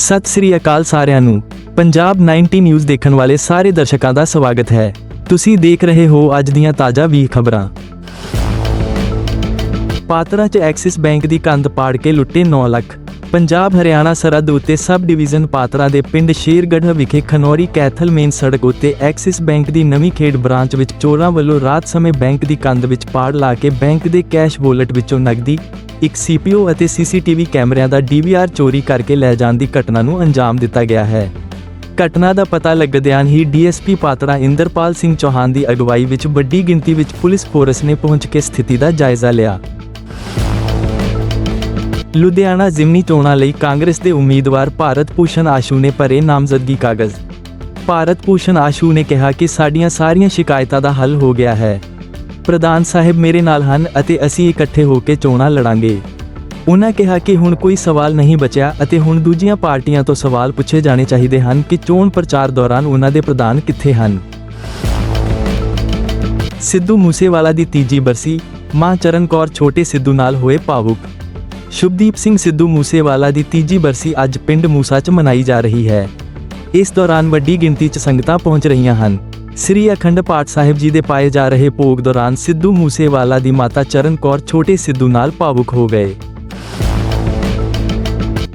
ਸਤਿ ਸ੍ਰੀ ਅਕਾਲ ਸਾਰਿਆਂ ਨੂੰ। ਪੰਜਾਬ 90 ਨਿਊਜ਼ ਦੇਖਣ ਵਾਲੇ ਸਾਰੇ ਦਰਸ਼ਕਾਂ ਦਾ ਸਵਾਗਤ ਹੈ। ਤੁਸੀਂ ਦੇਖ ਰਹੇ ਹੋ ਅੱਜ ਦੀਆਂ ਤਾਜ਼ਾ ਵੀ ਖਬਰਾਂ। ਪਾਤਰਾ 'ਚ ਐਕਸਿਸ ਬੈਂਕ ਦੀ ਕੰਧ ਪਾੜ ਕੇ ਲੁੱਟੇ 9 ਲੱਖ। ਪੰਜਾਬ ਹਰਿਆਣਾ ਸਰਹੱਦ ਉੱਤੇ ਸਬ ਡਿਵੀਜ਼ਨ ਪਾਤਰਾ ਦੇ ਪਿੰਡ ਸ਼ੇਰਗੜ੍ਹ ਵਿਖੇ ਖਨੌਰੀ ਕੈਥਲ ਮੇਨ ਸੜਕ ਉੱਤੇ ਐਕਸਿਸ ਬੈਂਕ ਦੀ ਨਵੀਂ ਖੇਡ ਬ੍ਰਾਂਚ ਵਿੱਚ ਚੋਰਾਂ ਵੱਲੋਂ ਰਾਤ ਸਮੇਂ ਬੈਂਕ ਦੀ ਕੰਧ ਵਿੱਚ ਪਾੜ ਲਾ ਕੇ ਬੈਂਕ ਦੇ ਕੈਸ਼ ਵੋਲਟ ਵਿੱਚੋਂ ਨਗਦੀ ਇੱਕ ਸੀਪੀਯੂ ਅਤੇ ਸੀਸੀਟੀਵੀ ਕੈਮਰਿਆਂ ਦਾ ਡੀਵੀਆਰ ਚੋਰੀ ਕਰਕੇ ਲੈ ਜਾਣ ਦੀ ਘਟਨਾ ਨੂੰ ਅੰਜਾਮ ਦਿੱਤਾ ਗਿਆ ਹੈ। ਘਟਨਾ ਦਾ ਪਤਾ ਲੱਗਦਿਆਂ ਹੀ ਡੀਐਸਪੀ ਪਾਤਰਾ ਇੰਦਰਪਾਲ ਸਿੰਘ ਚੌਹਾਨ ਦੀ ਅਗਵਾਈ ਵਿੱਚ ਵੱਡੀ ਗਿਣਤੀ ਵਿੱਚ ਪੁਲਿਸ ਫੋਰਸ ਨੇ ਪਹੁੰਚ ਕੇ ਸਥਿਤੀ ਦਾ ਜਾਇਜ਼ਾ ਲਿਆ। ਲੁਧਿਆਣਾ ਜ਼ਿਮਨੀ ਚੋਣਾਂ ਲਈ ਕਾਂਗਰਸ ਦੇ ਉਮੀਦਵਾਰ ਭਾਰਤ ਭੂਸ਼ਣ ਆਸ਼ੂ ਨੇ ਭਰੇ ਨਾਮਜ਼ਦਗੀ ਕਾਗਜ਼। ਭਾਰਤ ਭੂਸ਼ਣ ਆਸ਼ੂ ਨੇ ਕਿਹਾ ਕਿ ਸਾਡੀਆਂ ਸਾਰੀਆਂ ਸ਼ਿਕਾਇਤਾਂ ਦਾ ਹੱਲ ਹੋ ਗਿਆ ਹੈ। ਪ੍ਰਧਾਨ ਸਾਹਿਬ ਮੇਰੇ ਨਾਲ ਹਨ ਅਤੇ ਅਸੀਂ ਇਕੱਠੇ ਹੋ ਕੇ ਚੋਣਾਂ ਲੜਾਂਗੇ। ਉਹਨਾਂ ਕਿਹਾ ਕਿ ਹੁਣ ਕੋਈ ਸਵਾਲ ਨਹੀਂ ਬਚਿਆ ਅਤੇ ਹੁਣ ਦੂਜੀਆਂ ਪਾਰਟੀਆਂ ਤੋਂ ਸਵਾਲ ਪੁੱਛੇ ਜਾਣੇ ਚਾਹੀਦੇ ਹਨ ਕਿ ਚੋਣ ਪ੍ਰਚਾਰ ਦੌਰਾਨ ਉਹਨਾਂ ਦੇ ਪ੍ਰਧਾਨ ਕਿੱਥੇ ਹਨ। ਸਿੱਧੂ ਮੂਸੇਵਾਲਾ ਦੀ ਤੀਜੀ ਬਰਸੀ, ਮਾਂ ਚਰਨ ਕੌਰ ਛੋਟੇ ਸਿੱਧੂ ਨਾਲ ਹੋਏ ਭਾਵੁਕ। ਸ਼ੁਭਦੀਪ ਸਿੰਘ ਸਿੱਧੂ ਮੂਸੇਵਾਲਾ ਦੀ ਤੀਜੀ ਬਰਸੀ ਅੱਜ ਪਿੰਡ ਮੂਸਾ 'ਚ ਮਨਾਈ ਜਾ ਰਹੀ ਹੈ। ਇਸ ਦੌਰਾਨ ਵੱਡੀ ਗਿਣਤੀ 'ਚ ਸੰਗਤਾਂ ਪਹੁੰਚ ਰਹੀਆਂ ਹਨ। ਸ੍ਰੀ ਅਖੰਡ ਪਾਠ ਸਾਹਿਬ ਜੀ ਦੇ ਪਾਏ ਜਾ ਰਹੇ ਭੋਗ ਦੌਰਾਨ ਸਿੱਧੂ ਮੂਸੇਵਾਲਾ ਦੀ ਮਾਤਾ ਚਰਨ ਕੌਰ ਛੋਟੇ ਸਿੱਧੂ ਨਾਲ ਭਾਵੁਕ ਹੋ ਗਏ।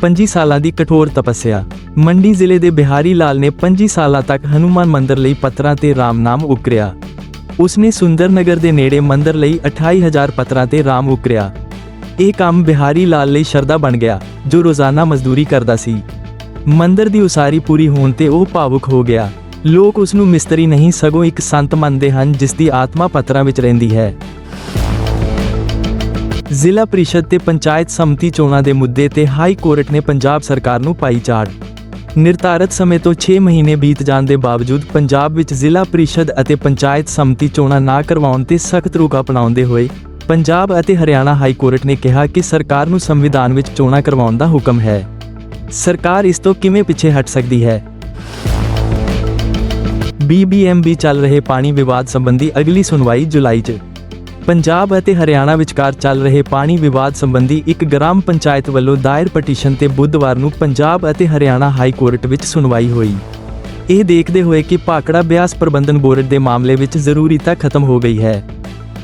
25 ਸਾਲਾਂ ਦੀ ਕਠੋਰ ਤਪੱਸਿਆ। ਮੰਡੀ ਜ਼ਿਲ੍ਹੇ ਦੇ ਬਿਹਾਰੀ ਲਾਲ ਨੇ 25 ਸਾਲਾਂ ਤੱਕ ਹਨੂਮਾਨ ਮੰਦਿਰ ਲਈ ਪੱਤਰਾਂ ਤੇ ਰਾਮ ਨਾਮ ਉਕਰਿਆ। ਉਸਨੇ ਸੁੰਦਰ ਨਗਰ ਦੇ ਨੇੜੇ ਮੰਦਿਰ ਲਈ 28000 ਪੱਤਰਾਂ ਤੇ ਰਾਮ ਉਕਰਿਆ। ਇਹ ਕੰਮ ਬਿਹਾਰੀ ਲਾਲ ਲਈ ਸ਼ਰਦਾ ਬਣ ਗਿਆ, ਜੋ ਰੋਜ਼ਾਨਾ ਮਜ਼ਦੂਰੀ ਕਰਦਾ ਸੀ। ਮੰਦਿਰ ਦੀ ਉਸਾਰੀ ਪੂਰੀ ਹੋਣ ਤੇ ਉਹ ਭਾਵੁਕ ਹੋ ਗਿਆ। ਲੋਕ ਉਸ ਨੂੰ ਮਿਸਤਰੀ ਨਹੀਂ, ਸਗੋਂ ਇੱਕ ਸੰਤ ਮੰਨਦੇ ਹਨ ਜਿਸ ਦੀ ਆਤਮਾ ਪੱਤਰਾਂ ਵਿੱਚ ਰਹਿੰਦੀ ਹੈ। ਜ਼ਿਲ੍ਹਾ ਪ੍ਰੀਸ਼ਦ ਤੇ ਪੰਚਾਇਤ ਸਮਿਤੀ ਚੋਣਾਂ ਦੇ ਮੁੱਦੇ ਤੇ ਹਾਈ ਕੋਰਟ ਨੇ ਪੰਜਾਬ ਸਰਕਾਰ ਨੂੰ ਪਾਈ ਝਾੜ ਨਿਰਧਾਰਤ ਸਮੇਂ ਤੋਂ 6 ਮਹੀਨੇ ਬੀਤ ਜਾਣ ਦੇ ਬਾਵਜੂਦ ਪੰਜਾਬ ਵਿੱਚ ਜ਼ਿਲ੍ਹਾ ਪ੍ਰੀਸ਼ਦ ਅਤੇ ਪੰਚਾਇਤ ਸਮਿਤੀ ਚੋਣਾਂ ਨਾ ਕਰਵਾਉਣ ਤੇ ਸਖਤ ਰੁਖ ਅਪਣਾਉਂਦੇ ਹੋਏ, ਪੰਜਾਬ ਅਤੇ ਹਰਿਆਣਾ ਹਾਈ ਕੋਰਟ ਨੇ ਕਿਹਾ ਕਿ ਸਰਕਾਰ ਨੂੰ ਸੰਵਿਧਾਨ ਵਿੱਚ ਚੋਣਾਂ ਕਰਵਾਉਣ ਦਾ ਹੁਕਮ ਹੈ। ਸਰਕਾਰ ਇਸ ਤੋਂ ਕਿਵੇਂ ਪਿੱਛੇ ਹਟ ਸਕਦੀ ਹੈ? ਬੀਬੀਐਮਬੀ ਚੱਲ ਰਹੇ ਪਾਣੀ ਵਿਵਾਦ ਸੰਬੰਧੀ ਅਗਲੀ ਸੁਣਵਾਈ ਜੁਲਾਈ 'ਚ। ਪੰਜਾਬ ਅਤੇ ਹਰਿਆਣਾ ਵਿਚਕਾਰ ਚੱਲ ਰਹੇ ਪਾਣੀ ਵਿਵਾਦ ਸੰਬੰਧੀ ਇੱਕ ਗ੍ਰਾਮ ਪੰਚਾਇਤ ਵੱਲੋਂ ਦਾਇਰ ਪਟੀਸ਼ਨ ਤੇ ਬੁੱਧਵਾਰ ਨੂੰ ਪੰਜਾਬ ਅਤੇ ਹਰਿਆਣਾ ਹਾਈ ਕੋਰਟ ਵਿੱਚ ਸੁਣਵਾਈ ਹੋਈ। ਇਹ ਦੇਖਦੇ ਹੋਏ ਕਿ ਭਾਕੜਾ ਬਿਆਸ ਪ੍ਰਬੰਧਨ ਬੋਰਡ ਦੇ ਮਾਮਲੇ ਵਿੱਚ ਜ਼ਰੂਰੀਤਾ ਖਤਮ ਹੋ ਗਈ ਹੈ।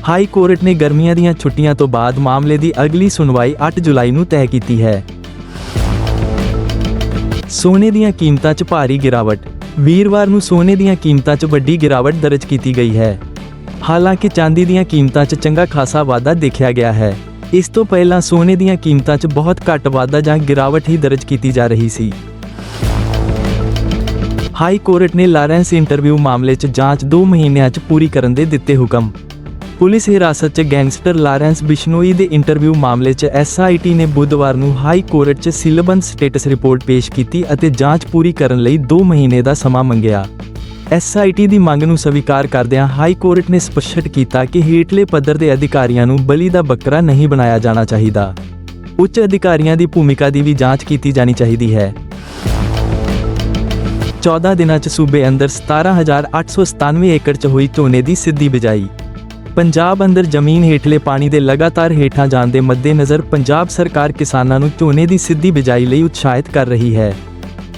ਹਾਈ ਕੋਰਟ ਨੇ ਗਰਮੀਆਂ ਦੀਆਂ ਛੁੱਟੀਆਂ ਤੋਂ ਬਾਅਦ ਮਾਮਲੇ ਦੀ ਅਗਲੀ ਸੁਣਵਾਈ 8 ਜੁਲਾਈ ਨੂੰ ਤੈਅ ਕੀਤੀ ਹੈ। ਸੋਨੇ ਦੀਆਂ ਕੀਮਤਾਂ 'ਚ ਭਾਰੀ ਗਿਰਾਵਟ ਵੀਰਵਾਰ ਨੂੰ ਸੋਨੇ ਦੀਆਂ ਕੀਮਤਾਂ 'ਚ ਵੱਡੀ ਗਿਰਾਵਟ ਦਰਜ ਕੀਤੀ ਗਈ ਹੈ। ਹਾਲਾਂਕਿ ਚਾਂਦੀ ਦੀਆਂ ਕੀਮਤਾਂ 'ਚ ਚੰਗਾ ਖਾਸਾ ਵਾਧਾ ਦੇਖਿਆ ਗਿਆ ਹੈ। ਇਸ ਤੋਂ ਪਹਿਲਾਂ ਸੋਨੇ ਦੀਆਂ ਕੀਮਤਾਂ 'ਚ ਬਹੁਤ ਘੱਟ ਵਾਧਾ ਜਾਂ ਗਿਰਾਵਟ ਹੀ ਦਰਜ ਕੀਤੀ ਜਾ ਰਹੀ ਸੀ। ਹਾਈ ਕੋਰਟ ਨੇ ਲਾਰੈਂਸ ਇੰਟਰਵਿਊ ਮਾਮਲੇ 'ਚ ਜਾਂਚ 2 ਮਹੀਨਿਆਂ 'ਚ ਪੂਰੀ ਕਰਨ ਦੇ ਦਿੱਤੇ ਹੁਕਮ। ਪੁਲਿਸ ਹਿਰਾਸਤ 'ਚ ਗੈਂਗਸਟਰ ਲਾਰੈਂਸ ਬਿਸ਼ਨੋਈ ਦੇ ਇੰਟਰਵਿਊ ਮਾਮਲੇ 'ਚ ਐਸਆਈਟੀ ਨੇ ਬੁੱਧਵਾਰ ਨੂੰ ਹਾਈ ਕੋਰਟ 'ਚ ਸਿਲਬੰਸ ਸਟੇਟਸ ਰਿਪੋਰਟ ਪੇਸ਼ ਕੀਤੀ ਅਤੇ ਜਾਂਚ ਪੂਰੀ ਕਰਨ ਲਈ 2 ਮਹੀਨੇ ਦਾ ਸਮਾਂ ਮੰਗਿਆ। ਐਸਆਈਟੀ ਦੀ ਮੰਗ ਨੂੰ ਸਵੀਕਾਰ ਕਰਦਿਆਂ ਹਾਈ ਕੋਰਟ ਨੇ ਸਪਸ਼ਟ ਕੀਤਾ ਕਿ ਹੇਠਲੇ ਪੱਧਰ ਦੇ ਅਧਿਕਾਰੀਆਂ ਨੂੰ ਬਲੀ ਦਾ ਬੱਕਰਾ ਨਹੀਂ ਬਣਾਇਆ ਜਾਣਾ ਚਾਹੀਦਾ। ਉੱਚ ਅਧਿਕਾਰੀਆਂ ਦੀ ਭੂਮਿਕਾ ਦੀ ਵੀ ਜਾਂਚ ਕੀਤੀ ਜਾਣੀ ਚਾਹੀਦੀ ਹੈ। 14 ਦਿਨਾਂ 'ਚ ਸੂਬੇ ਅੰਦਰ 17897 ਏਕੜ 'ਚ ਹੋਈ ਝੋਨੇ ਦੀ ਸਿੱਧੀ ਬਿਜਾਈ। ਪੰਜਾਬ ਅੰਦਰ ਜ਼ਮੀਨ ਹੇਠਲੇ ਪਾਣੀ ਦੇ ਲਗਾਤਾਰ ਹੇਠਾਂ ਜਾਣ ਦੇ ਮੱਦੇਨਜ਼ਰ ਪੰਜਾਬ ਸਰਕਾਰ ਕਿਸਾਨਾਂ ਨੂੰ ਝੋਨੇ ਦੀ ਸਿੱਧੀ ਬਿਜਾਈ ਲਈ ਉਤਸ਼ਾਹਿਤ ਕਰ ਰਹੀ ਹੈ।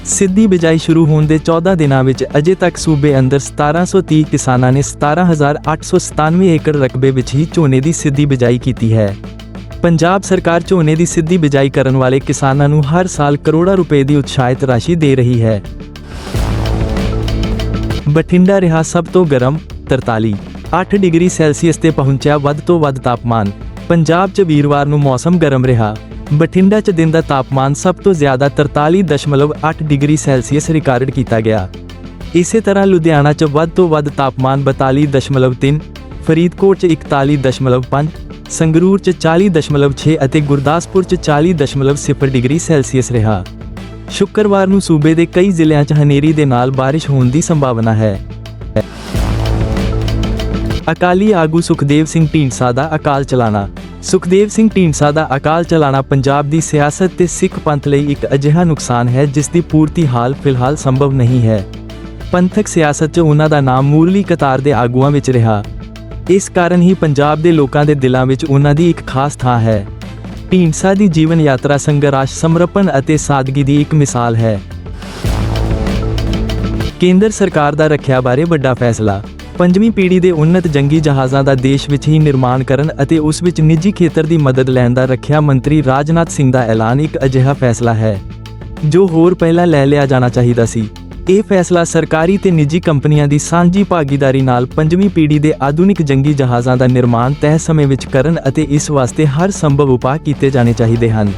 ਸਿੱਧੀ ਬਿਜਾਈ ਸ਼ੁਰੂ ਹੋਣ ਦੇ 14 ਦਿਨਾਂ ਵਿੱਚ ਅਜੇ ਤੱਕ ਸੂਬੇ ਅੰਦਰ 1730 ਕਿਸਾਨਾਂ ਨੇ 17897 ਏਕੜ ਰਕਬੇ ਵਿੱਚ ਹੀ ਝੋਨੇ ਦੀ ਸਿੱਧੀ ਬਿਜਾਈ ਕੀਤੀ ਹੈ। ਪੰਜਾਬ ਸਰਕਾਰ ਝੋਨੇ ਦੀ ਸਿੱਧੀ ਬਿਜਾਈ ਕਰਨ ਵਾਲੇ ਕਿਸਾਨਾਂ ਨੂੰ ਹਰ ਸਾਲ ਕਰੋੜਾਂ ਰੁਪਏ ਦੀ ਉਤਸ਼ਾਹਿਤ ਰਾਸ਼ੀ ਦੇ ਰਹੀ ਹੈ। ਬਠਿੰਡਾ ਰਿਹਾ ਸਭ ਤੋਂ ਗਰਮ 43 8 ਡਿਗਰੀ ਸੈਲਸੀਅਸ ਤੇ ਪਹੁੰਚਿਆ ਵੱਧ ਤੋਂ ਵੱਧ ਤਾਪਮਾਨ। ਪੰਜਾਬ 'ਚ ਵੀਰਵਾਰ ਨੂੰ ਮੌਸਮ ਗਰਮ ਰਿਹਾ। ਬਠਿੰਡਾ 'ਚ ਦਿਨ ਦਾ ਤਾਪਮਾਨ ਸਭ ਤੋਂ ਜ਼ਿਆਦਾ 43.8 ਡਿਗਰੀ ਸੈਲਸੀਅਸ ਰਿਕਾਰਡ ਕੀਤਾ ਗਿਆ। ਇਸੇ ਤਰ੍ਹਾਂ ਲੁਧਿਆਣਾ 'ਚ ਵੱਧ ਤੋਂ ਵੱਧ ਤਾਪਮਾਨ 42.3 ਫਰੀਦਕੋਟ 'ਚ 41.5 ਸੰਗਰੂਰ 'ਚ 40.6 ਅਤੇ ਗੁਰਦਾਸਪੁਰ 'ਚ 40.0 ਡਿਗਰੀ ਸੈਲਸੀਅਸ ਰਿਹਾ। ਸ਼ੁੱਕਰਵਾਰ ਨੂੰ ਸੂਬੇ ਦੇ ਕਈ ਜ਼ਿਲ੍ਹਿਆਂ 'ਚ ਹਨੇਰੀ ਦੇ ਨਾਲ ਬਾਰਿਸ਼ ਹੋਣ ਦੀ ਸੰਭਾਵਨਾ ਹੈ। ਅਕਾਲੀ ਆਗੂ ਸੁਖਦੇਵ ਸਿੰਘ ਢੀਂਡਸਾ ਦਾ ਅਕਾਲ ਚਲਾਣਾ। ਸੁਖਦੇਵ ਸਿੰਘ ਢੀਂਡਸਾ ਦਾ ਅਕਾਲ ਚਲਾਣਾ ਪੰਜਾਬ ਦੀ ਸਿਆਸਤ ਤੇ ਸਿੱਖ ਪੰਥ ਲਈ ਇੱਕ ਅਜਿਹਾ ਨੁਕਸਾਨ ਹੈ, ਜਿਸ ਦੀ ਪੂਰਤੀ ਹਾਲ ਫਿਲਹਾਲ ਸੰਭਵ ਨਹੀਂ ਹੈ। ਪੰਥਕ ਸਿਆਸਤ 'ਚ ਉਹਨਾਂ ਦਾ ਨਾਮ ਮੂਰਲੀ ਕਤਾਰ ਦੇ ਆਗੂਆਂ ਵਿੱਚ ਰਿਹਾ। ਇਸ ਕਾਰਨ ਹੀ ਪੰਜਾਬ ਦੇ ਲੋਕਾਂ ਦੇ ਦਿਲਾਂ ਵਿੱਚ ਉਹਨਾਂ ਦੀ ਇੱਕ ਖਾਸ ਥਾਂ ਹੈ। ਢੀਂਡਸਾ ਦੀ ਜੀਵਨ ਯਾਤਰਾ ਸੰਘਰਸ਼, ਸਮਰਪਣ ਅਤੇ ਸਾਦਗੀ ਦੀ ਇੱਕ ਮਿਸਾਲ ਹੈ। ਕੇਂਦਰ ਸਰਕਾਰ ਦਾ ਰੱਖਿਆ ਬਾਰੇ ਵੱਡਾ ਫੈਸਲਾ ਪੰਜਵੀਂ ਪੀੜ੍ਹੀ ਦੇ ਉન્નਤ ਜੰਗੀ ਜਹਾਜ਼ਾਂ ਦਾ ਦੇਸ਼ ਵਿੱਚ ਹੀ ਨਿਰਮਾਣ ਕਰਨ ਅਤੇ ਉਸ ਵਿੱਚ ਨਿੱਜੀ ਖੇਤਰ ਦੀ ਮਦਦ ਲੈਣ ਦਾ ਰੱਖਿਆ ਮੰਤਰੀ ਰਾਜਨਾਥ ਸਿੰਘ ਦਾ ਐਲਾਨ ਇੱਕ ਅਜਿਹਾ ਫੈਸਲਾ ਹੈ, ਜੋ ਹੋਰ ਪਹਿਲਾਂ ਲੈ ਲਿਆ ਜਾਣਾ ਚਾਹੀਦਾ ਸੀ। ਇਹ ਫੈਸਲਾ ਸਰਕਾਰੀ ਤੇ ਨਿੱਜੀ ਕੰਪਨੀਆਂ ਦੀ ਸਾਂਝੀ ਭਾਗੀਦਾਰੀ ਨਾਲ ਪੰਜਵੀਂ ਪੀੜ੍ਹੀ ਦੇ ਆਧੁਨਿਕ ਜੰਗੀ ਜਹਾਜ਼ਾਂ ਦਾ ਨਿਰਮਾਣ ਤੈਅ ਸਮੇਂ ਵਿੱਚ ਕਰਨ ਅਤੇ ਇਸ ਵਾਸਤੇ ਹਰ ਸੰਭਵ ਉਪਾਅ ਕੀਤੇ ਜਾਣੇ ਚਾਹੀਦੇ ਹਨ।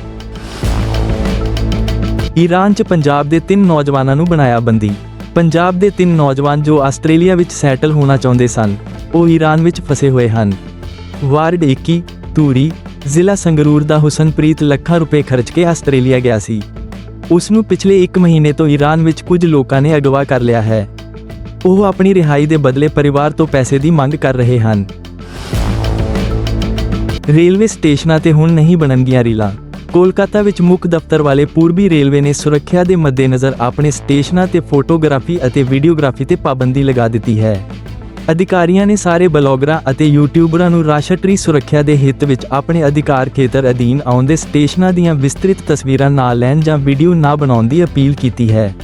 ਈਰਾਨ 'ਚ ਪੰਜਾਬ ਦੇ ਤਿੰਨ ਨੌਜਵਾਨਾਂ ਨੂੰ ਬਣਾਇਆ ਬੰਦੀ। ਪੰਜਾਬ ਦੇ ਤਿੰਨ ਨੌਜਵਾਨ ਜੋ ਆਸਟ੍ਰੇਲੀਆ ਵਿੱਚ ਸੈਟਲ ਹੋਣਾ ਚਾਹੁੰਦੇ ਸਨ, ਉਹ ਈਰਾਨ ਵਿੱਚ ਫਸੇ ਹੋਏ ਹਨ। ਵਾਰਡ 21 ਤੂਰੀ ਜ਼ਿਲ੍ਹਾ ਸੰਗਰੂਰ ਦਾ ਹੁਸਨਪ੍ਰੀਤ ਲੱਖਾਂ ਰੁਪਏ ਖਰਚ ਕੇ ਆਸਟ੍ਰੇਲੀਆ ਗਿਆ ਸੀ। ਉਸ ਨੂੰ ਪਿਛਲੇ 1 ਮਹੀਨੇ ਤੋਂ ਈਰਾਨ ਵਿੱਚ ਕੁਝ ਲੋਕਾਂ ਨੇ ਅਗਵਾ ਕਰ ਲਿਆ ਹੈ। ਉਹ ਆਪਣੀ ਰਿਹਾਈ ਦੇ ਬਦਲੇ ਪਰਿਵਾਰ ਤੋਂ ਪੈਸੇ ਦੀ ਮੰਗ ਕਰ ਰਹੇ ਹਨ। ਰੇਲਵੇ ਸਟੇਸ਼ਨਾਂ ਤੇ ਹੁਣ ਨਹੀਂ ਬਣਨਗੀਆਂ ਰੀਲਾਂ। ਕੋਲਕਾਤਾ ਵਿੱਚ ਮੁੱਖ ਦਫ਼ਤਰ ਵਾਲੇ ਪੂਰਬੀ ਰੇਲਵੇ ਨੇ ਸੁਰੱਖਿਆ ਦੇ ਮੱਦੇਨਜ਼ਰ ਆਪਣੇ ਸਟੇਸ਼ਨਾਂ ਤੇ ਫੋਟੋਗ੍ਰਾਫੀ ਅਤੇ ਵੀਡੀਓਗ੍ਰਾਫੀ ਤੇ ਪਾਬੰਦੀ ਲਗਾ ਦਿੱਤੀ ਹੈ। ਅਧਿਕਾਰੀਆਂ ਨੇ ਸਾਰੇ ਬਲੌਗਰਾਂ ਅਤੇ ਯੂਟਿਊਬਰਾਂ ਨੂੰ ਰਾਸ਼ਟਰੀ ਸੁਰੱਖਿਆ ਦੇ ਹਿੱਤ ਵਿੱਚ ਆਪਣੇ ਅਧਿਕਾਰ ਖੇਤਰ ਅਧੀਨ ਆਉਂਦੇ ਸਟੇਸ਼ਨਾਂ ਦੀਆਂ ਵਿਸਤ੍ਰਿਤ ਤਸਵੀਰਾਂ ਨਾ ਲੈਣ ਜਾਂ ਵੀਡੀਓ ਨਾ ਬਣਾਉਣ ਦੀ ਅਪੀਲ ਕੀਤੀ ਹੈ।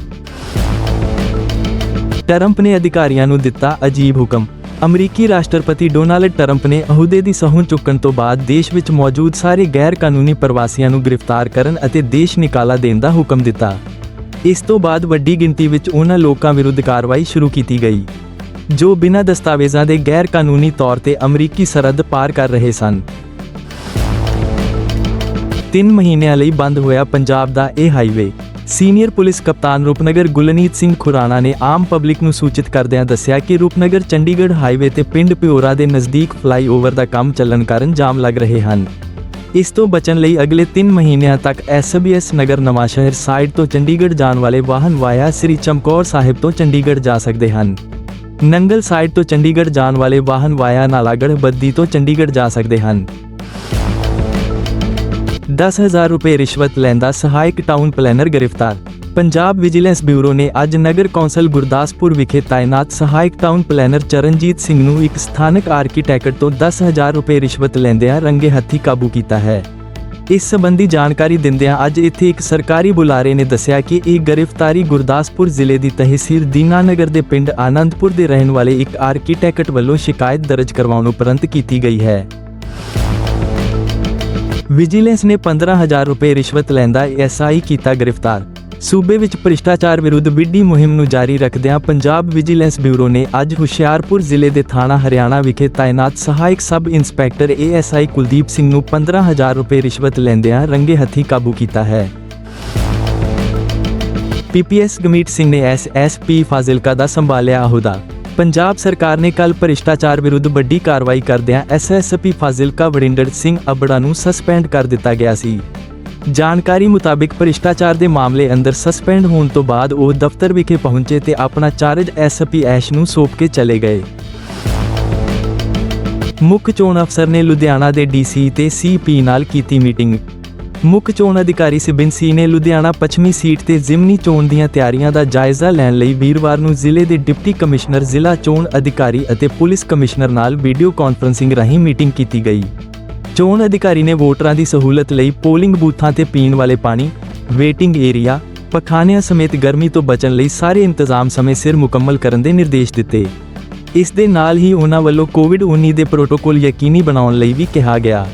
ਟਰੰਪ ਨੇ ਅਧਿਕਾਰੀਆਂ ਨੂੰ ਦਿੱਤਾ ਅਜੀਬ ਹੁਕਮ। ਅਮਰੀਕੀ ਰਾਸ਼ਟਰਪਤੀ ਡੋਨਾਲਡ ਟਰੰਪ ਨੇ ਅਹੁਦੇ ਦੀ ਸਹੁੰ ਚੁੱਕਣ ਤੋਂ ਬਾਅਦ ਦੇਸ਼ ਵਿੱਚ ਮੌਜੂਦ ਸਾਰੇ ਗੈਰ ਕਾਨੂੰਨੀ ਪ੍ਰਵਾਸੀਆਂ ਨੂੰ ਗ੍ਰਿਫਤਾਰ ਕਰਨ ਅਤੇ ਦੇਸ਼ ਨਿਕਾਲਾ ਦੇਣ ਦਾ ਹੁਕਮ ਦਿੱਤਾ। ਇਸ ਤੋਂ ਬਾਅਦ ਵੱਡੀ ਗਿਣਤੀ ਵਿੱਚ ਉਹਨਾਂ ਲੋਕਾਂ ਵਿਰੁੱਧ ਕਾਰਵਾਈ ਸ਼ੁਰੂ ਕੀਤੀ ਗਈ, ਜੋ ਬਿਨਾਂ ਦਸਤਾਵੇਜ਼ਾਂ ਦੇ ਗੈਰ ਕਾਨੂੰਨੀ ਤੌਰ ਤੇ ਅਮਰੀਕੀ ਸਰਹੱਦ ਪਾਰ ਕਰ ਰਹੇ ਸਨ। 3 ਮਹੀਨਿਆਂ ਲਈ ਬੰਦ ਹੋਇਆ ਪੰਜਾਬ ਦਾ ਇਹ ਹਾਈਵੇ। ਸੀਨੀਅਰ ਪੁਲਿਸ ਕਪਤਾਨ ਰੂਪਨਗਰ ਗੁਲਨੀਤ ਸਿੰਘ ਖੁਰਾਣਾ ਨੇ ਆਮ ਪਬਲਿਕ ਨੂੰ ਸੂਚਿਤ ਕਰਦਿਆਂ ਦੱਸਿਆ ਕਿ ਰੂਪਨਗਰ, ਚੰਡੀਗੜ੍ਹ ਹਾਈਵੇ ਤੇ ਪਿੰਡ ਪਿਓਰਾ ਦੇ ਨਜ਼ਦੀਕ ਫਲਾਈਓਵਰ ਦਾ ਕੰਮ ਚੱਲਣ ਕਾਰਨ ਜਾਮ ਲੱਗ ਰਹੇ ਹਨ। ਇਸ ਤੋਂ ਬਚਣ ਲਈ ਅਗਲੇ 3 ਮਹੀਨਿਆਂ ਤੱਕ ਐਸਬੀਐਸ ਨਗਰ ਨਵਾਂਸ਼ਹਿਰ ਸਾਈਡ ਤੋਂ ਚੰਡੀਗੜ੍ਹ ਜਾਣ ਵਾਲੇ ਵਾਹਨ ਵਾਇਆ ਸ੍ਰੀ ਚਮਕੌਰ ਸਾਹਿਬ ਤੋਂ ਚੰਡੀਗੜ੍ਹ ਜਾ ਸਕਦੇ ਹਨ। ਨੰਗਲ ਸਾਈਡ ਤੋਂ ਚੰਡੀਗੜ੍ਹ ਜਾਣ ਵਾਲੇ ਵਾਹਨ ਵਾਇਆ ਨਾਲਾਗੜ੍ਹ ਬੱਦੀ ਤੋਂ ਚੰਡੀਗੜ੍ਹ ਜਾ ਸਕਦੇ ਹਨ। 10000 ਰੁਪਏ ਰਿਸ਼ਵਤ ਲੈਂਦਾ ਸਹਾਇਕ ਟਾਊਨ ਪਲੈਨਰ ਗ੍ਰਿਫਤਾਰ। ਪੰਜਾਬ ਵਿਜੀਲੈਂਸ ਬਿਊਰੋ ਨੇ ਅੱਜ ਨਗਰ ਕੌਂਸਲ ਗੁਰਦਾਸਪੁਰ ਵਿਖੇ ਤਾਇਨਾਤ ਸਹਾਇਕ ਟਾਊਨ ਪਲੈਨਰ ਚਰਨਜੀਤ ਸਿੰਘ ਨੂੰ ਇੱਕ ਸਥਾਨਕ ਆਰਕੀਟੈਕਟ ਤੋਂ 10000 ਰੁਪਏ ਰਿਸ਼ਵਤ ਲੈਂਦਿਆਂ ਰੰਗੇ ਹੱਥੀ ਕਾਬੂ ਕੀਤਾ ਹੈ। ਇਸ ਸੰਬੰਧੀ ਜਾਣਕਾਰੀ ਦਿੰਦਿਆਂ ਅੱਜ ਇੱਥੇ ਇੱਕ ਸਰਕਾਰੀ ਬੁਲਾਰੇ ਨੇ ਦੱਸਿਆ ਕਿ ਇਹ ਗ੍ਰਿਫਤਾਰੀ ਗੁਰਦਾਸਪੁਰ ਜ਼ਿਲ੍ਹੇ ਦੀ ਤਹਿਸੀਲ ਦੀਨਾਨਗਰ ਦੇ ਪਿੰਡ ਆਨੰਦਪੁਰ ਦੇ ਰਹਿਣ ਵਾਲੇ ਇੱਕ ਆਰਕੀਟੈਕਟ ਵੱਲੋਂ ਸ਼ਿਕਾਇਤ ਦਰਜ ਕਰਵਾਉਣ ਉਪਰੰਤ ਕੀਤੀ ਗਈ ਹੈ। ਵਿਜੀਲੈਂਸ ਨੇ 15000 ਰੁਪਏ ਰਿਸ਼ਵਤ ਲੈਂਦਾ ਐਸਆਈ ਕੀਤਾ ਗ੍ਰਿਫਤਾਰ। ਸੂਬੇ ਵਿੱਚ ਭ੍ਰਿਸ਼ਟਾਚਾਰ ਵਿਰੁੱਧ ਵਿੱਢੀ ਮੁਹਿੰਮ ਨੂੰ ਜਾਰੀ ਰੱਖਦਿਆਂ ਪੰਜਾਬ ਵਿਜੀਲੈਂਸ ਬਿਊਰੋ ਨੇ ਅੱਜ ਹੁਸ਼ਿਆਰਪੁਰ ਜ਼ਿਲ੍ਹੇ ਦੇ ਥਾਣਾ ਹਰਿਆਣਾ ਵਿਖੇ ਤਾਇਨਾਤ ਸਹਾਇਕ sub inspector ASI Kuldeep Singh ਨੂੰ 15000 ਰੁਪਏ ਰਿਸ਼ਵਤ ਲੈਂਦਿਆਂ ਰੰਗੇ ਹੱਥੀ ਕਾਬੂ ਕੀਤਾ ਹੈ। ਪੀਪੀਐਸ ਗਮੀਤ ਸਿੰਘ ਨੇ ਐਸਐਸਪੀ ਫਾਜ਼ਿਲਕਾ ਦਾ ਸੰਭਾਲਿਆ ਅਹੁਦਾ। ਪੰਜਾਬ ਸਰਕਾਰ ਨੇ ਕੱਲ ਭ੍ਰਿਸ਼ਟਾਚਾਰ ਵਿਰੁੱਧ ਵੱਡੀ ਕਾਰਵਾਈ ਕਰਦਿਆਂ ਐਸਐਸਪੀ ਫਾਜ਼ਿਲਕਾ ਵਰਿੰਦਰ ਸਿੰਘ ਅਬੜਾ ਨੂੰ ਸਸਪੈਂਡ ਕਰ ਦਿੱਤਾ ਗਿਆ ਸੀ। ਜਾਣਕਾਰੀ ਮੁਤਾਬਿਕ ਭ੍ਰਿਸ਼ਟਾਚਾਰ ਦੇ ਮਾਮਲੇ ਅੰਦਰ ਸਸਪੈਂਡ ਹੋਣ ਤੋਂ ਬਾਅਦ ਉਹ ਦਫ਼ਤਰ ਵਿਖੇ ਪਹੁੰਚੇ ਤੇ ਆਪਣਾ ਚਾਰਜ ਐਸਪੀ ਐਸ਼ ਨੂੰ ਸੌਂਪ ਕੇ ਚਲੇ ਗਏ। ਮੁੱਖ ਚੋਣ ਅਫਸਰ ਨੇ ਲੁਧਿਆਣਾ ਦੇ ਡੀਸੀ ਤੇ ਸੀਪੀ ਨਾਲ ਕੀਤੀ ਮੀਟਿੰਗ। ਮੁੱਖ ਚੋਣ ਅਧਿਕਾਰੀ ਸਿਬਿਨ ਸੀ ਨੇ ਲੁਧਿਆਣਾ ਪੱਛਮੀ ਸੀਟ ਤੇ ਜ਼ਿਮਨੀ ਚੋਣ ਦੀਆਂ ਤਿਆਰੀਆਂ ਦਾ ਜਾਇਜ਼ਾ ਲੈਣ ਲਈ ਵੀਰਵਾਰ ਨੂੰ ਜ਼ਿਲ੍ਹੇ ਦੇ ਡਿਪਟੀ ਕਮਿਸ਼ਨਰ, ਜ਼ਿਲ੍ਹਾ ਚੋਣ ਅਧਿਕਾਰੀ ਅਤੇ ਪੁਲਿਸ ਕਮਿਸ਼ਨਰ ਨਾਲ ਵੀਡੀਓ ਕਾਨਫਰੰਸਿੰਗ ਰਾਹੀਂ ਮੀਟਿੰਗ ਕੀਤੀ ਗਈ। ਚੋਣ ਅਧਿਕਾਰੀ ਨੇ ਵੋਟਰਾਂ ਦੀ ਸਹੂਲਤ ਲਈ ਪੋਲਿੰਗ ਬੂਥਾਂ ਤੇ ਪੀਣ ਵਾਲੇ ਪਾਣੀ, ਵੇਟਿੰਗ ਏਰੀਆ, ਪਖਾਨਿਆਂ ਸਮੇਤ ਗਰਮੀ ਤੋਂ ਬਚਣ ਲਈ ਸਾਰੇ ਇੰਤਜ਼ਾਮ ਸਮੇਂ ਸਿਰ ਮੁਕੰਮਲ ਕਰਨ ਦੇ ਨਿਰਦੇਸ਼ ਦਿੱਤੇ। ਇਸ ਦੇ ਨਾਲ ਹੀ ਉਹਨਾਂ ਵੱਲੋਂ ਕੋਵਿਡ-19 ਦੇ ਪ੍ਰੋਟੋਕੋਲ ਯਕੀਨੀ ਬਣਾਉਣ ਲਈ ਵੀ ਕਿਹਾ ਗਿਆ।